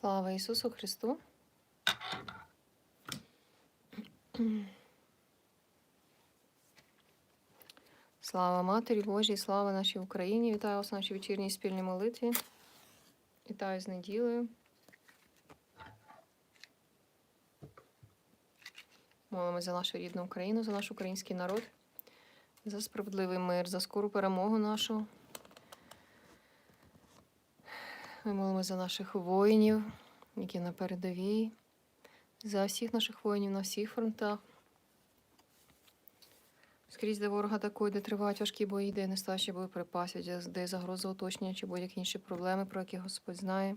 Слава Ісусу Христу! Слава Матері Божій, слава нашій Україні! Вітаю вас в нашій вечірній спільній молитві. Вітаю з неділею. Молимося за нашу рідну Україну, за наш український народ, за справедливий мир, за скору перемогу нашу. Ми молимося за наших воїнів, які на передовій, за всіх наших воїнів на всіх фронтах. Скрізь, де ворога атакують, де тривають важкі бої, де нестачі боєприпасів, де загроза оточення чи будь-які інші проблеми, про які Господь знає.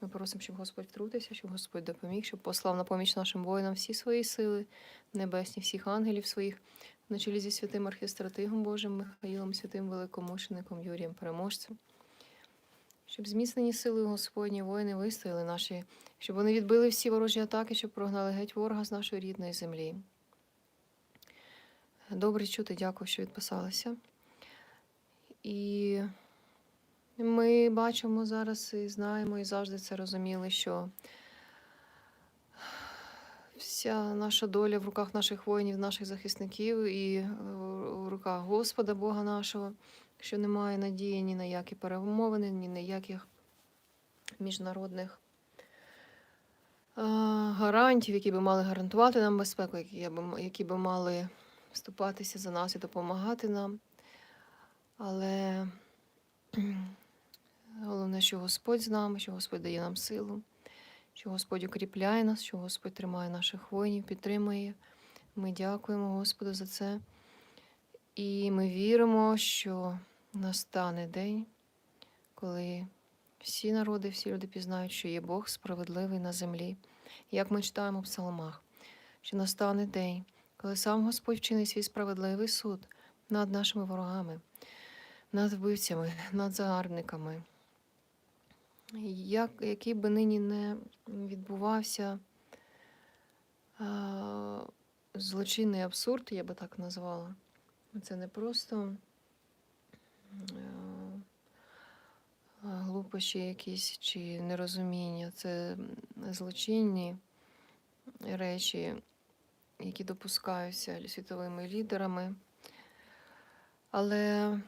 Ми просимо, щоб Господь втрутився, щоб Господь допоміг, щоб послав на поміч нашим воїнам всі свої сили, небесні, всіх ангелів своїх, на чолі зі святим архістратигом Божим Михаїлом, святим великомучеником Юрієм Переможцем. Щоб зміцнені сили Господні воїни вистояли наші, щоб вони відбили всі ворожі атаки, щоб прогнали геть ворога з нашої рідної землі. Добре чути, дякую, що відписалися. І ми бачимо зараз і знаємо, і завжди це розуміли, що вся наша доля в руках наших воїнів, наших захисників і в руках Господа Бога нашого, що немає надії ні на які перемовини, ні на яких міжнародних е, гарантів, які би мали гарантувати нам безпеку, які би, які би мали вступатися за нас і допомагати нам. Але головне, що Господь з нами, що Господь дає нам силу, що Господь укріпляє нас, що Господь тримає наших воїнів, підтримує. Ми дякуємо Господу за це. І ми віримо, що настане день, коли всі народи, всі люди пізнають, що є Бог справедливий на землі. Як ми читаємо в псалмах, що настане день, коли сам Господь вчинить свій справедливий суд над нашими ворогами, над вбивцями, над загарбниками. Як, який би нині не відбувався а, злочинний абсурд, я би так назвала. Це не просто глупощі якісь чи нерозуміння, це злочинні речі, які допускаються світовими лідерами. Але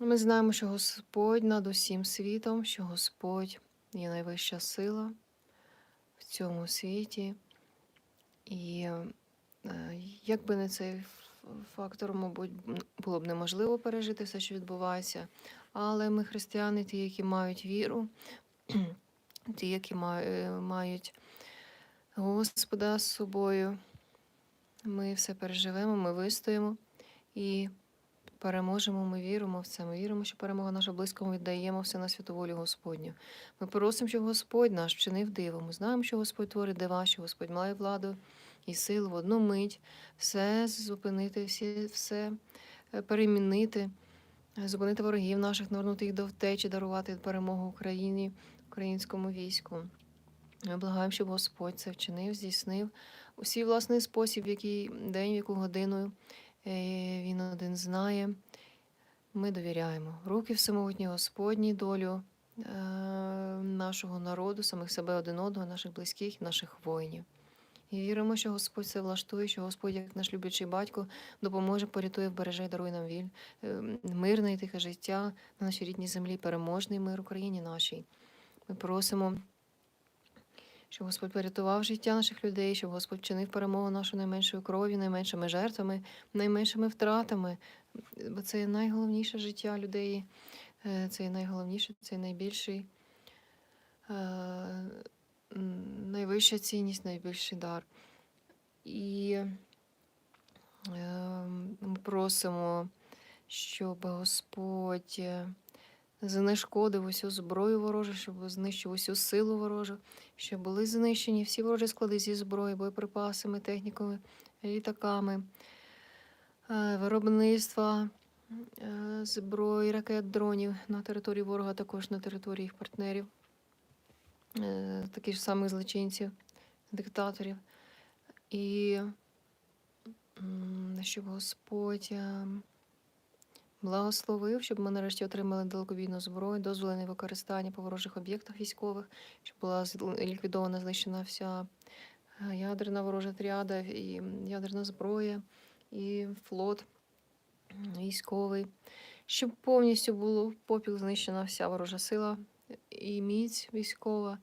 ми знаємо, що Господь над усім світом, що Господь є найвища сила в цьому світі. І е, як би не цей фактор, мабуть, було б неможливо пережити все, що відбувається. Але ми, християни, ті, які мають віру, ті, які мають Господа з собою, ми все переживемо, ми вистоїмо і переможемо. Ми віримо в це. Ми віримо, що перемога наша близько ми віддаємо все на святу волю Господню. Ми просимо, щоб Господь наш вчинив диво. Ми знаємо, що Господь творить дива, що Господь має владу і силу в одну мить все зупинити, всі, все е, перемінити, е, зупинити ворогів наших, навернути їх до втечі, дарувати перемогу Україні, українському війську. Ми благаємо, щоб Господь це вчинив, здійснив у свій власний спосіб, в який день, в яку годину е, він один знає. Ми довіряємо руки всемогутній Господній долю е, нашого народу, самих себе один одного, наших близьких, наших воїнів. І віримо, що Господь це влаштує, що Господь, як наш люблячий батько, допоможе, порятує, вбереже і дарує нам віль, е, мирне і тихе життя на нашій рідній землі, переможний мир Україні нашій. Ми просимо, щоб Господь порятував життя наших людей, щоб Господь вчинив перемогу нашу найменшою кров'ю, найменшими жертвами, найменшими втратами. Бо це найголовніше життя людей, е, це найголовніше, це найбільший. Найвища цінність, найбільший дар. І е, ми просимо, щоб Господь е, знешкодив усю зброю ворожу, щоб знищив усю силу ворожу, щоб були знищені всі ворожі склади зі зброї, боєприпасами, техніками, літаками, е, виробництва е, зброї, ракет, дронів на території ворога, також на території їх партнерів таких ж самих злочинців, диктаторів. І щоб Господь е, Благословив, щоб ми нарешті отримали далекобійну зброю, дозволене використання по ворожих об'єктах військових, щоб була ліквідована, знищена вся е, ядерна ворожа тріада і ядерна зброя, і флот військовий, щоб повністю було попіл знищена вся ворожа сила і міць військова,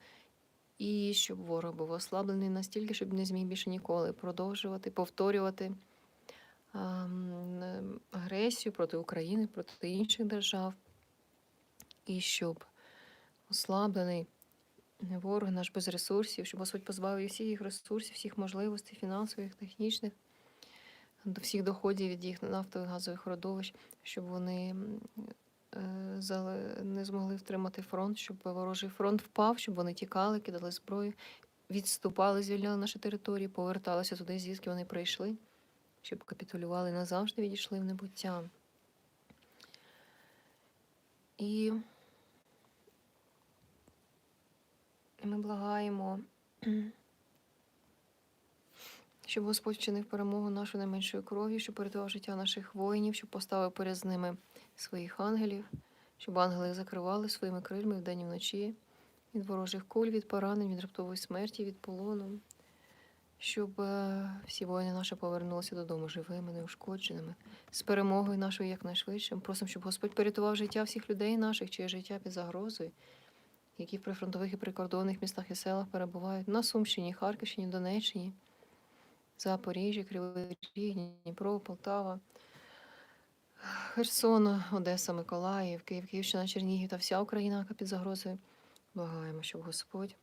і щоб ворог був ослаблений настільки, щоб не зміг більше ніколи продовжувати, повторювати агресію проти України, проти інших держав, і щоб ослаблений ворог наш без ресурсів, щоб Господь позбавив всіх їх ресурсів, всіх можливостей, фінансових, технічних, до всіх доходів від їх нафтових газових родовищ, щоб вони не змогли втримати фронт, щоб ворожий фронт впав, щоб вони тікали, кидали зброю, відступали, звільняли наші території, поверталися туди, звідки вони прийшли, щоб капітулювали назавжди, відійшли в небуття. І ми благаємо, щоб Господь вчинив перемогу нашу найменшою кров'ю, щоб порятував життя наших воїнів, щоб поставив поряд з ними своїх ангелів, щоб ангели їх закривали своїми крильми вдень і вночі, від ворожих куль, від поранень, від раптової смерті, від полону, щоб е, всі воїни наші повернулися додому живими, неушкодженими, з перемогою нашою якнайшвидше. Просимо, щоб Господь порятував життя всіх людей наших, чиє життя під загрозою, які в прифронтових і прикордонних містах і селах перебувають на Сумщині, Харківщині, Донеччині, Запоріжжі, Кривий Ріг, Дніпро, Полтава, Херсон, Одеса, Миколаїв, Київ, Київщина, Чернігів та вся Україна, яка під загрозою. Благаємо, щоб Господь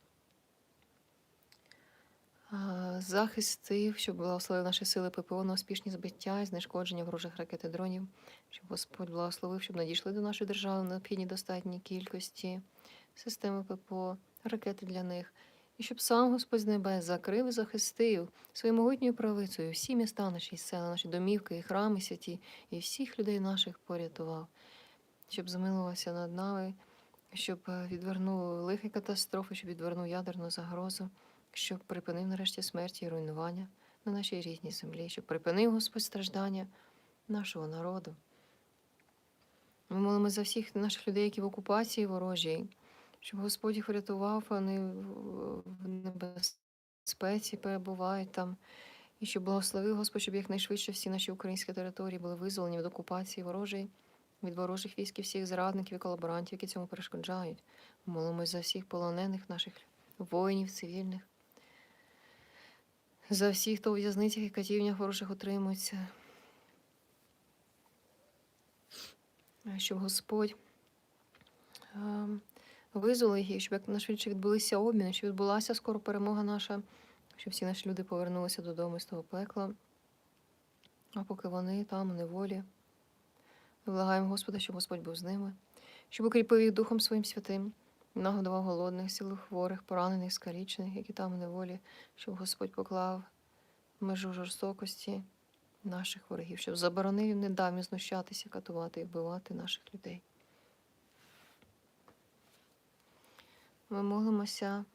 захистив, щоб благословив наші сили ППО на успішні збиття і знешкодження ворожих ракет і дронів, щоб Господь благословив, щоб надійшли до нашої держави в необхідній достатній кількості системи ППО, ракети для них, і щоб сам Господь з небес закрив і захистив своєю могутньою правицею всі міста наші села, наші домівки і храми святі, і всіх людей наших порятував, щоб змилувався над нами, щоб е, відвернув лихі катастрофи, щоб відвернув ядерну загрозу, щоб припинив нарешті смерті і руйнування на нашій рідній землі, щоб припинив Господь страждання нашого народу. Ми молимося за всіх наших людей, які в окупації ворожій, щоб Господь їх врятував, вони в небезпеці перебувають там, і щоб благословив Господь, щоб якнайшвидше всі наші українські території були визволені від окупації ворожої, від ворожих військ і всіх зрадників і колаборантів, які цьому перешкоджають. Молимось за всіх полонених наших воїнів, цивільних, за всіх, хто у в'язницях і катівнях ворожих утримується. Щоб Господь визволив їх, щоб якнайшвидше відбулися обміни, щоб відбулася скоро перемога наша, щоб всі наші люди повернулися додому з того пекла. А поки вони там у неволі, ми благаємо Господа, щоб Господь був з ними, щоб укріпив їх Духом Своїм святим, нагодував голодних, сілих хворих, поранених, скалічених, які там у неволі, щоб Господь поклав межу жорстокості наших ворогів, щоб заборонив їм не дав їм знущатися, катувати і вбивати наших людей. Ми молимося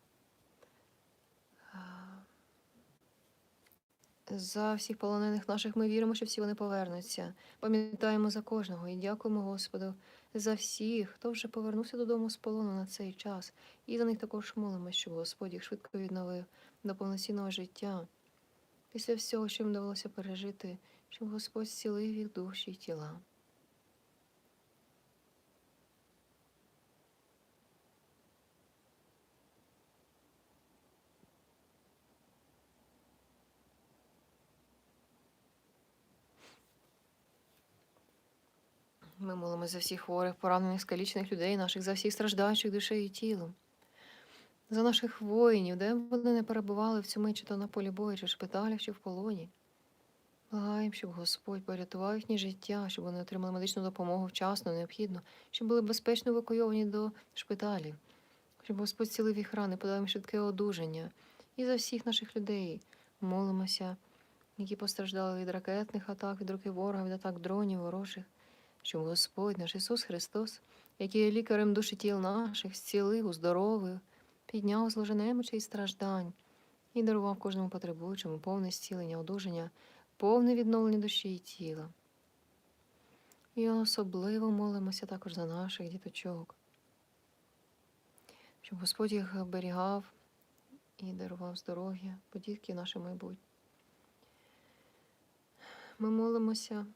за всіх полонених наших. Ми віримо, що всі вони повернуться. Пам'ятаємо за кожного і дякуємо Господу за всіх, хто вже повернувся додому з полону на цей час. І за них також молимося, щоб Господь їх швидко відновив до повноцінного життя. Після всього, що їм довелося пережити, щоб Господь зцілив їх душі й тіла. Ми молимо за всіх хворих, поранених, скалічених людей, наших, за всіх страждаючих душею і тілом, за наших воїнів, де б вони не перебували в цьому чи то на полі бою, чи в шпиталях, чи в полоні. Благаємо, щоб Господь порятував їхнє життя, щоб вони отримали медичну допомогу вчасно, необхідно, щоб були безпечно евакуйовані до шпиталів, щоб Господь цілив їх рани, подав їм швидке одужання. І за всіх наших людей молимося, які постраждали від ракетних атак, від руки ворога, від атак дронів, ворожих, щоб Господь наш Ісус Христос, який є лікарем душі тіл наших, зцілив, уздоровив, підняв з і страждань і дарував кожному потребуючому повне зцілення, одужання, повне відновлення душі і тіла. І особливо молимося також за наших діточок, щоб Господь їх оберігав і дарував здоров'я, бо дітки наше майбутнє. Ми молимося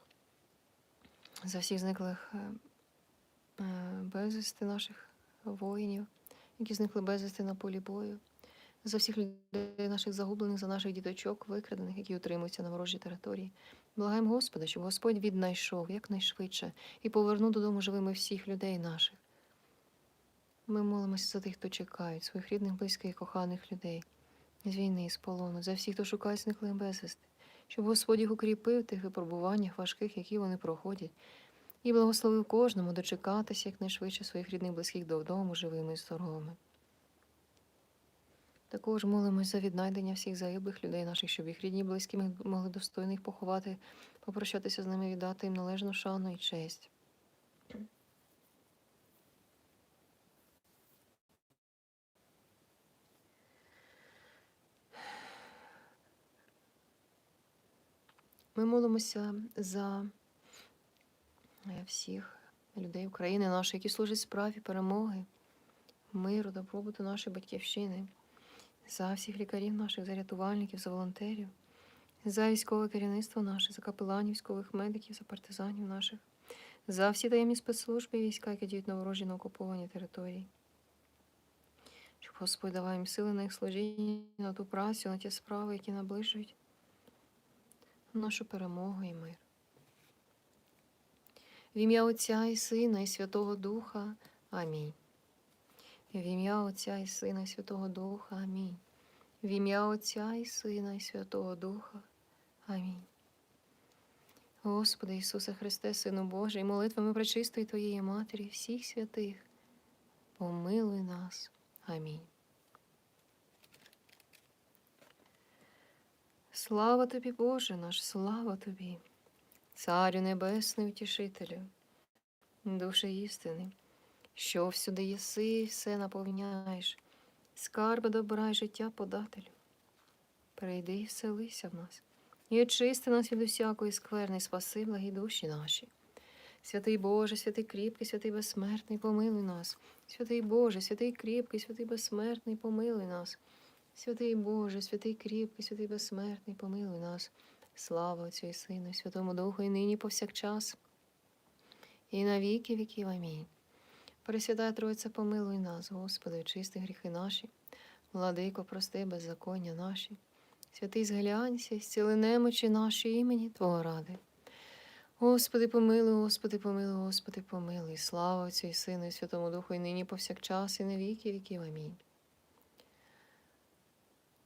за всіх зниклих е, е, безвісти наших воїнів, які зникли безвісти на полі бою, за всіх людей наших загублених, за наших діточок, викрадених, які утримуються на ворожій території. Благаємо Господа, щоб Господь віднайшов якнайшвидше і повернув додому живими всіх людей наших. Ми молимося за тих, хто чекають, своїх рідних, близьких коханих людей з війни, з полону, за всіх, хто шукає зниклих безвісти, щоб Господь їх укріпив тих випробуваннях важких, які вони проходять, і благословив кожному дочекатися якнайшвидше своїх рідних, близьких додому, живими і здоровими. Також молимось за віднайдення всіх загиблих людей наших, щоб їх рідні, близькі могли достойно їх поховати, попрощатися з ними, віддати їм належну шану і честь. Ми молимося за е, всіх людей України нашої, які служать справі перемоги, миру, добробуту нашої батьківщини, за всіх лікарів наших, за рятувальників, за волонтерів, за військове керівництво наше, за капеланів, військових медиків, за партизанів наших, за всі таємні спецслужби і війська, які діють на ворожі на окупованій території. Щоб Господь давав їм сили на їх служіння, на ту працю, на ті справи, які наближують нашу перемогу і мир. В ім'я Отця і Сина, і Святого Духа. Амінь. В ім'я Отця і Сина, і Святого Духа. Амінь. В ім'я Отця і Сина, і Святого Духа. Амінь. Господи Ісусе Христе, Сину Божий, молитвами пречистої Твоєї Матері, всіх святих, помилуй нас. Амінь. Слава тобі, Боже наш, слава тобі, Царю Небесний Утішителю, душі істини, що всюди єси все наповняєш, скарби добра й життя подателю. Прийди і вселися в нас, і очисти нас від усякої скверни, спаси благі душі наші. Святий Боже, святий кріпкий, святий безсмертний, помилуй нас. Святий Боже, святий кріпкий, святий безсмертний, помилуй нас. Святий Боже, святий кріпкий, святий безсмертний, помилуй нас. Слава Отцю і Сину, і Святому Духу, і нині повсякчас, і на віки віків. Амінь. Пресвятая Тройця, помилуй нас, Господи, очисти гріхи наші, владико, прости, беззаконня наші. Святий зглянься, зціли немочі наші імені Твого ради. Господи, помилуй, Господи, помилуй, Господи, помилуй. Слава Отцю і Сину, і Святому Духу, і нині повсякчас, і на віки віків. Амінь.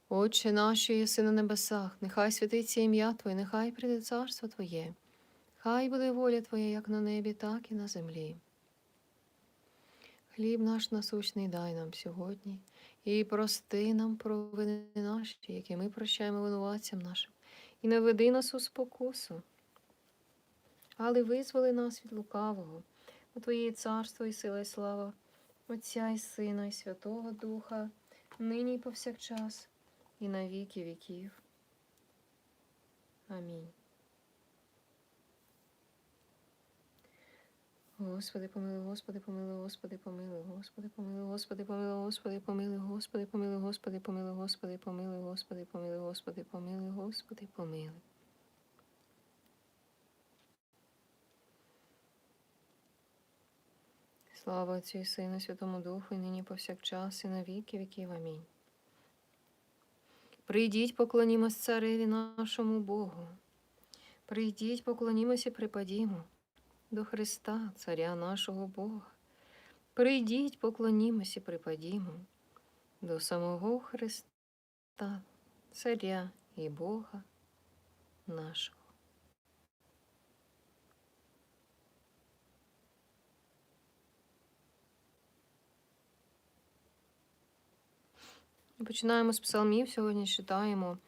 Отче наш, єси на небесах, нехай святиться ім'я Твоє, нехай прийде царство Твоє, хай буде воля Твоя, як на небі, так і на землі. Хліб наш насущний дай нам сьогодні, і прости нам провини наші, які ми прощаємо винуватцям нашим, і не веди нас у спокусу, але визволи нас від лукавого, у Твоє царство і сила, і слава, Отця і Сина, і Святого Духа, нині і повсякчас і на віки віків. Амінь. Господи, помилуй, Господи, помилуй, Господи, помилуй, Господи, помилуй, Господи, помилуй, Господи, помилуй, Господи, помилуй, Господи, помилуй, Господи, помилуй, Господи, помилуй, Господи, помилуй, Господи, помилуй. Слава Отцю і Сину, Святому Духу, і нині повсякчас, і на віки віків. Амінь. Прийдіть, поклонімось цареві нашому Богу. Прийдіть, поклонімося припадімо до Христа, Царя нашого Бога. Прийдіть, поклонімося припадімо до самого Христа, Царя і Бога нашого. Починаємо з псалмів. Сьогодні читаємо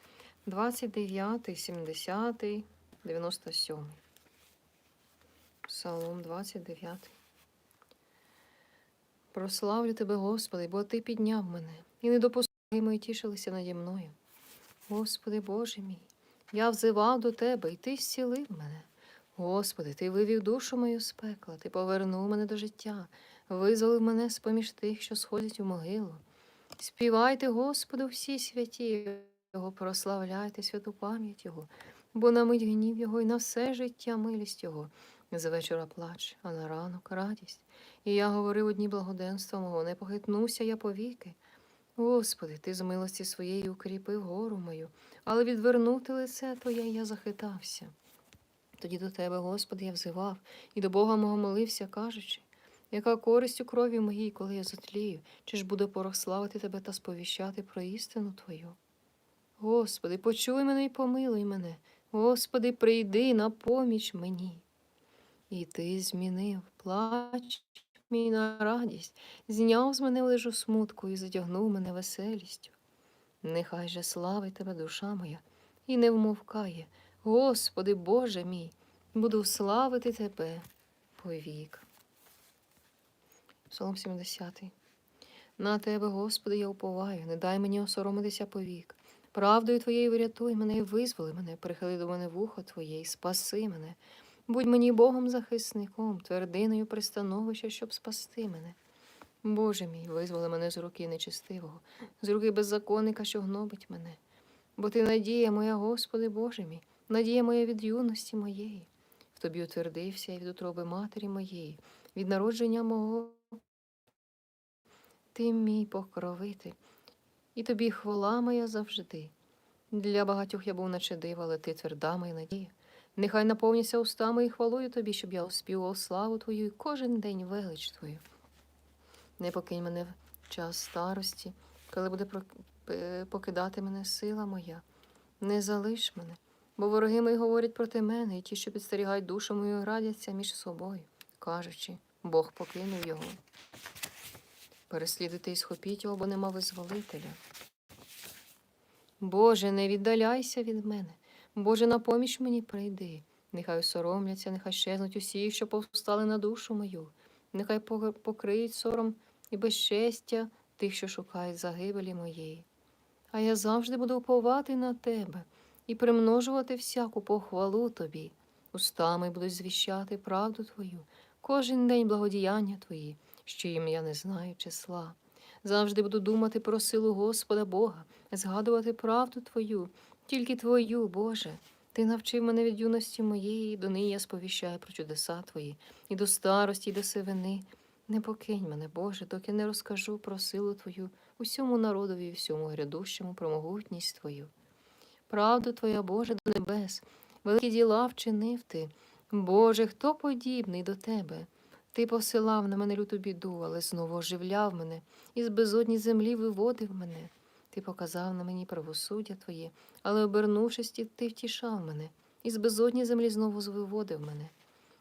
29, 70, 97. Псалом 29. Прославлю тебе, Господи, бо Ти підняв мене, і не допускай мої тішилися наді мною. Господи Боже мій, я взивав до Тебе, і Ти зцілив мене. Господи, Ти вивів душу мою з пекла, Ти повернув мене до життя, визволив мене з поміж тих, що сходять у могилу. Співайте, Господу, всі святі Його, прославляйте святу пам'ять Його, бо на мить гнів Його і на все життя милість Його. З вечора плач, а на ранок радість. І я говорив одні благоденства мого, не похитнуся я повіки. Господи, ти з милості своєї укріпив гору мою, але відвернути лице Твоє я захитався. Тоді до Тебе, Господи, я взивав, і до Бога мого молився, кажучи, яка користь у крові моїй, коли я затлію, чи ж буду порох славити Тебе та сповіщати про істину Твою? Господи, почуй мене і помилуй мене. Господи, прийди на поміч мені. І ти змінив плач мій на радість, зняв з мене лежу смутку і затягнув мене веселістю. Нехай же славить тебе душа моя, і не вмовкає, Господи Боже мій, буду славити Тебе повік. Псалом 70. На Тебе, Господи, я уповаю, не дай мені осоромитися повік. Правдою Твоєю врятуй мене і визволи мене, прихили до мене вухо Твоє і спаси мене. Будь мені Богом захисником, твердиною пристановища, щоб спасти мене. Боже мій, визволи мене з руки нечистивого, з руки беззаконника, що гнобить мене. Бо ти надія моя, Господи Боже мій, надія моя від юності моєї. В тобі утвердився я від утроби матері моєї, від народження мого. Ти мій покровитель, і тобі хвала моя завжди. Для багатьох я був наче дива, але ти тверда моя надія. Нехай наповняться устами і хвалою тобі, щоб я оспівував славу Твою і кожен день велич Твою. Не покинь мене в час старості, коли буде покидати мене сила моя. Не залиш мене, бо вороги мої говорять проти мене, і ті, що підстерігають душу мою, радяться між собою, кажучи, Бог покинув його. Переслідуйте і схопіть його, бо нема визволителя. Боже, не віддаляйся від мене. Боже, на поміч мені прийди. Нехай соромляться, нехай щезнуть усі, що повстали на душу мою. Нехай пок- покриють сором і безчестя тих, що шукають загибелі моєї. А я завжди буду уповати на тебе і примножувати всяку похвалу тобі. Устами буду звіщати правду твою, кожен день благодіяння твої, що їм я не знаю числа. Завжди буду думати про силу Господа Бога, згадувати правду Твою, тільки Твою, Боже. Ти навчив мене від юності моєї, до нині я сповіщаю про чудеса Твої, і до старості, і до сивини. Не покинь мене, Боже, доки не розкажу про силу Твою усьому народові і всьому грядущому про могутність Твою. Правду Твоя, Боже, до небес, великі діла вчинив Ти. Боже, хто подібний до Тебе? Ти посилав на мене люту біду, але знову оживляв мене, і з безодні землі виводив мене. Ти показав на мені правосуддя Твоє, але, обернувшись, ти втішав мене, і з безодні землі знову звиводив мене.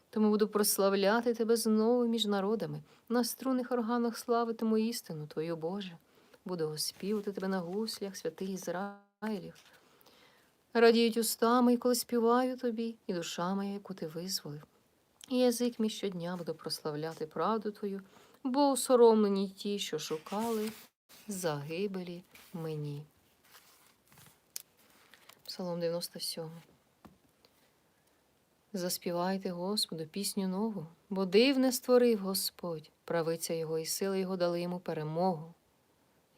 Тому буду прославляти тебе знову між народами, на струнних органах славитиму істину Твою, Боже. Буду оспівати тебе на гуслях, святий Ізраїлів. Радіють устами, коли співаю тобі, і душа моя, яку ти визволив. І язик мій щодня буду прославляти правду Твою, бо осоромлені ті, що шукали загибелі мені. Псалом 97. Заспівайте Господу пісню нову, бо дивне створив Господь, правиця Його і сили Його дали йому перемогу.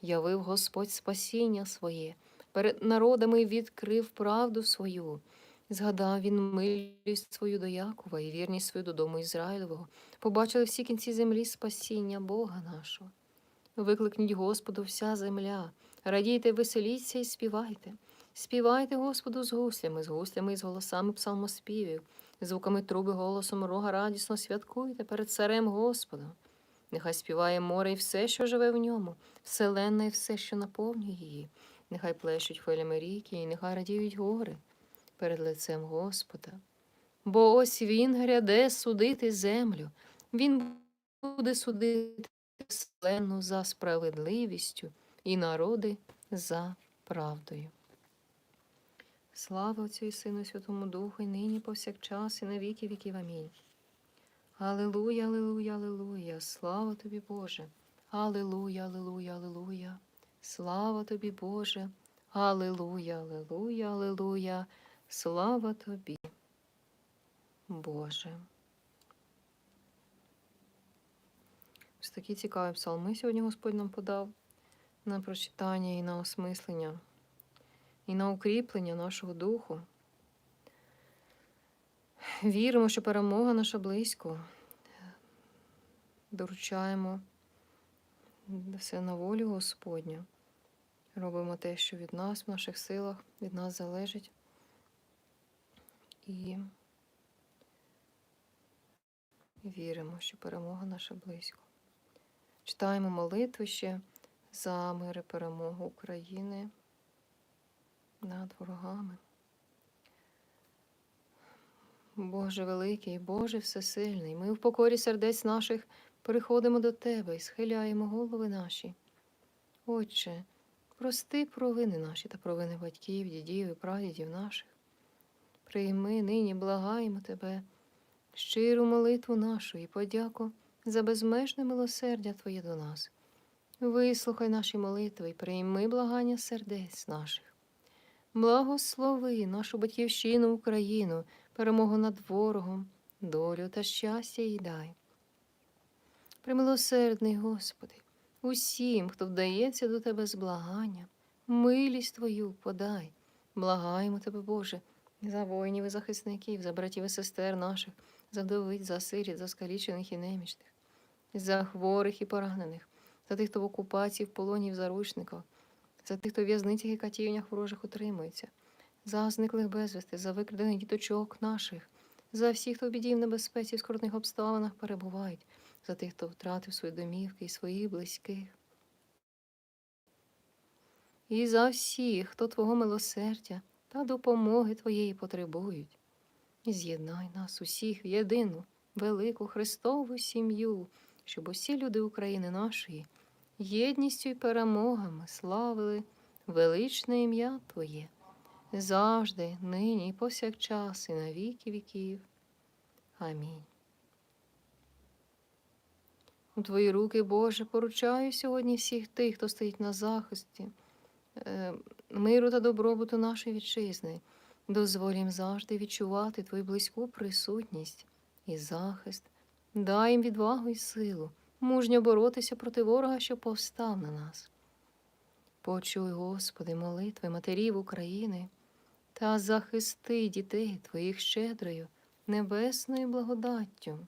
Явив Господь спасіння своє, перед народами відкрив правду свою. Згадав він милість свою до Якова і вірність свою до дому Ізраїлевого. Побачили всі кінці землі спасіння Бога нашого. Викликніть Господу вся земля, радійте, веселіться і співайте. Співайте Господу з гуслями, з гуслями і з голосами псалмоспівів, звуками труби голосом рога радісно святкуйте перед царем Господом. Нехай співає море і все, що живе в ньому, вселенна і все, що наповнює її. Нехай плещуть хвилями ріки, і нехай радіють гори перед лицем Господа. Бо ось він гряде судити землю, він буде судити вселенну за справедливістю і народи за правдою. Слава Отцю і Сину Святому Духу, і нині повсякчас, і на віки віків. Амінь. Алилуя, алилуя, алилуя, слава тобі, Боже. Алилуя, алилуя, алилуя. Слава тобі, Боже. Алилуя, алилуя, алилуя. Слава тобі. Боже. Ось такі цікаві псалми сьогодні Господь нам подав на прочитання і на осмислення, і на укріплення нашого духу. Віримо, що перемога наша близько. Доручаємо все на волю Господню. Робимо те, що від нас, в наших силах, від нас залежить. І віримо, що перемога наша близько. Читаємо молитви ще за мир і перемогу України над ворогами. Боже великий, Боже всесильний, ми в покорі сердець наших приходимо до Тебе і схиляємо голови наші. Отче, прости провини наші та провини батьків, дідів і прадідів наших. Прийми нині, благаємо Тебе, щиру молитву нашу і подяку за безмежне милосердя Твоє до нас. Вислухай наші молитви і прийми благання сердець наших. Благослови нашу батьківщину Україну, перемогу над ворогом, долю та щастя їй дай. Примилосердний Господи, усім, хто вдається до Тебе з благанням, милість Твою подай. Благаємо Тебе, Боже, за воїнів і захисників, за братів і сестер наших, за вдовиць, за сиріт, за скалічених і немічних, за хворих і поранених, за тих, хто в окупації, в полоні, в заручниках, за тих, хто в в'язницях і катівнях ворожих утримується, за зниклих безвісти, за викрадених діточок наших, за всіх, хто в біді в небезпеці в скрутних обставинах перебувають, за тих, хто втратив свої домівки і своїх близьких. І за всіх, хто Твого милосердя та допомоги Твоєї потребують. З'єднай нас усіх в єдину, велику Христову сім'ю, щоб усі люди України нашої єдністю і перемогами славили величне ім'я Твоє, завжди, нині і повсякчас, і на віки віків. Амінь. У Твої руки, Боже, поручаю сьогодні всіх тих, хто стоїть на захисті, е, миру та добробуту нашої вітчизни. Дозволь їм завжди відчувати Твою близьку присутність і захист. Дай їм відвагу і силу, мужньо боротися проти ворога, що повстав на нас. Почуй, Господи, молитви матерів України та захисти дітей Твоїх щедрою, небесною благодаттю,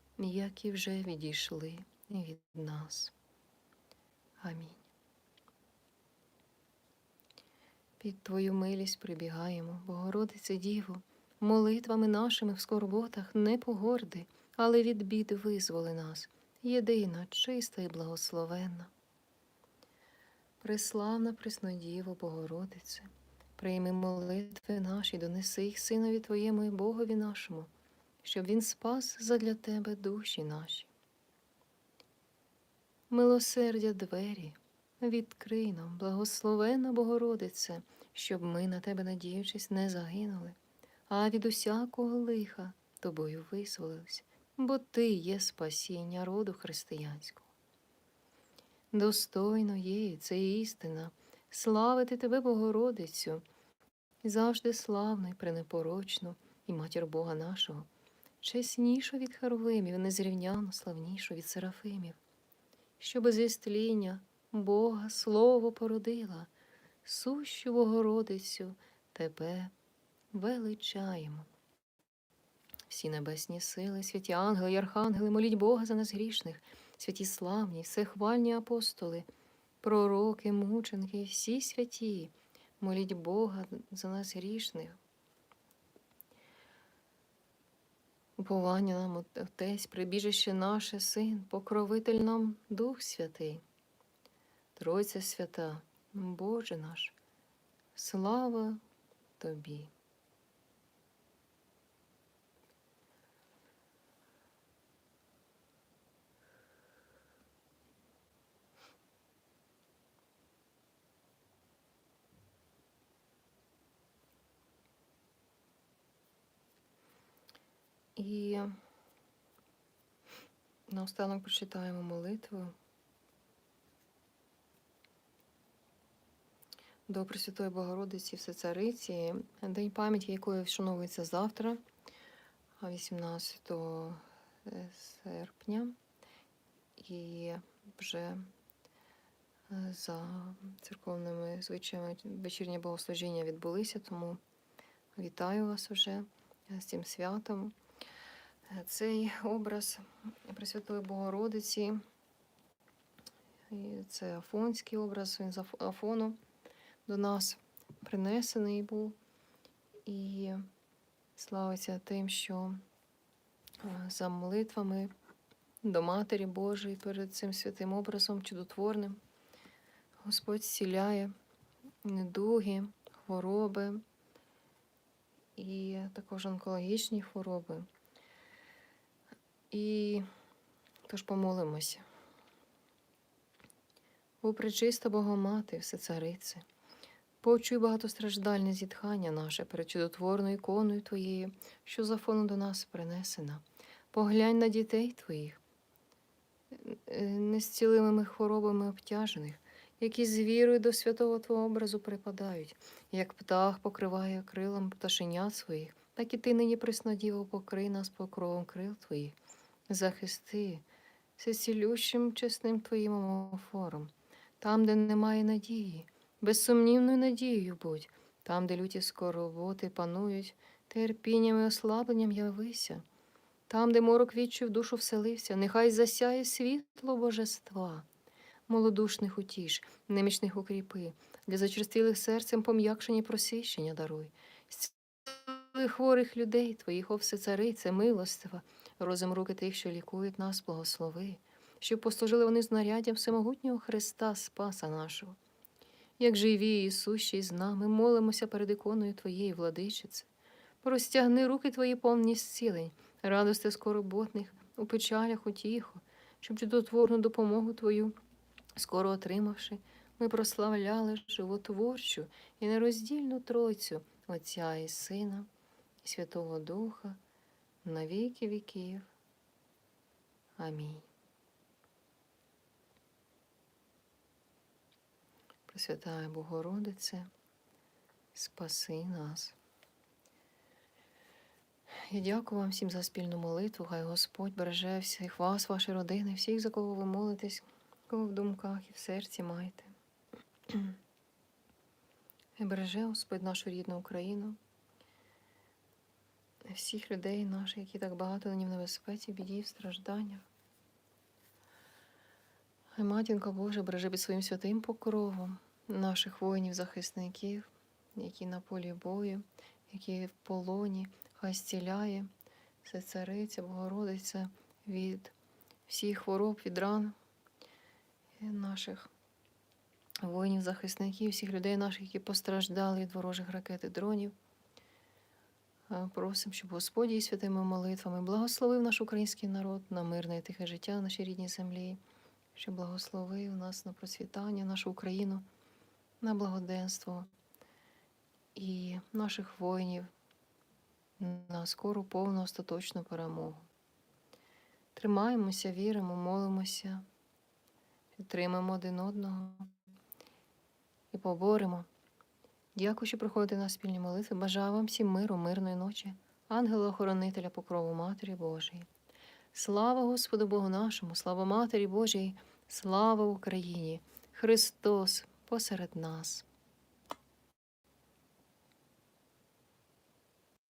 які вже відійшли від нас. Амінь. Під Твою милість прибігаємо, Богородице Діво, молитвами нашими в скорботах не погорди, але від бід визволи нас, єдина, чиста і благословенна. Преславна Преснодіво, Богородице, прийми молитви наші, донеси їх Синові Твоєму і Богові нашому, щоб Він спас задля Тебе душі наші. Милосердя двері, відкрий нам, благословенна Богородице, щоб ми на тебе, надіючись, не загинули, а від усякого лиха тобою визволились, бо Ти є спасіння роду християнського. Достойно є, це істина, славити тебе, Богородицю, завжди славно і пренепорочно, і матір Бога нашого, чеснішу від Херовимів, незрівняно славнішу від Серафимів, що без істління Бога Слово породила, сущу Богородицю тебе величаємо. Всі небесні сили, святі ангели й архангели, моліть Бога за нас грішних, святі славні, всехвальні апостоли, пророки, мученики, всі святі, моліть Бога за нас грішних. Уповання нам Отець, прибіжище наше, Син, покровитель нам Дух Святий. Тройця свята, Боже наш, слава Тобі. І наостанок прочитаємо молитву. До Пресвятої Богородиці Всецариці, день пам'яті якої вшановується завтра, 18 серпня. І вже е, за церковними звичаями вечірнє богослужіння відбулися, тому вітаю вас уже з цим святом. Цей образ Пресвятої Богородиці, і це Афонський образ, він з Афону до нас принесений був і славиться тим, що е, за молитвами до Матері Божої перед цим святим образом чудотворним Господь зціляє недуги, хвороби і також онкологічні хвороби. І тож помолимося. О пречиста Богомати, Всецарице, почуй багатостраждальне зітхання наше перед чудотворною іконою Твоєю, що за фону до нас принесена. Поглянь на дітей Твоїх, е, незцілимими хворобами обтяжених, які з вірою до святого Твого образу припадають, як птах покриває крилом пташенят своїх, так і ти нині приснадіво покрий нас покровом крил Твоїх, захисти всецілющим чесним Твоїм омофором, там, де немає надії, безсумнівною надією будь, там, де люті скорботи панують, терпінням і ослабленням явися. Там, де морок відчув душу вселився, нехай засяє світло божества, молодушних утіш, немічних укріпи, для зачерствілих серцем пом'якшені просвіщення даруй. Зціли хворих людей твоїх, о всецарице, милостива, розум руки тих, що лікують нас, благослови, щоб послужили вони знаряддям всемогутнього Христа, Спаса нашого. Як живі і сущі з нами, молимося перед іконою Твоєї, владичице. Простягни руки Твої повні зцілень, радости скороботних, у печалях утіху, щоб чудотворну допомогу Твою, скоро отримавши, ми прославляли животворчу і нероздільну Тройцю Отця і Сина, і Святого Духа, на віки віків. Амінь. Пресвятая Богородице, спаси нас. Я дякую вам всім за спільну молитву. Хай Господь береже всіх вас, ваші родини, всіх, за кого ви молитесь, кого в думках і в серці маєте. І береже Господь нашу рідну Україну, всіх людей наших, які так багато нині в небезпеці, біді, в стражданнях. Хай матінка Божа береже під своїм святим покровом наших воїнів-захисників, які на полі бою, які в полоні, хай зціляє все цариця, Богородиця від всіх хвороб, від ран наших воїнів-захисників, всіх людей наших, які постраждали від ворожих ракет і дронів. А, Просимо, щоб Господь і святими молитвами благословив наш український народ на мирне і тихе життя на нашій рідній землі, щоб благословив нас на процвітання, нашу Україну, на благоденство і наших воїнів на скору повну остаточну перемогу. Тримаємося, віримо, молимося, підтримаємо один одного і поборемо. Дякую, що приходите на спільні молитви. Бажаю вам всім миру, мирної ночі, ангела-охоронителя покрову Матері Божої. Слава Господу Богу нашому, слава Матері Божій, слава Україні! Христос посеред нас.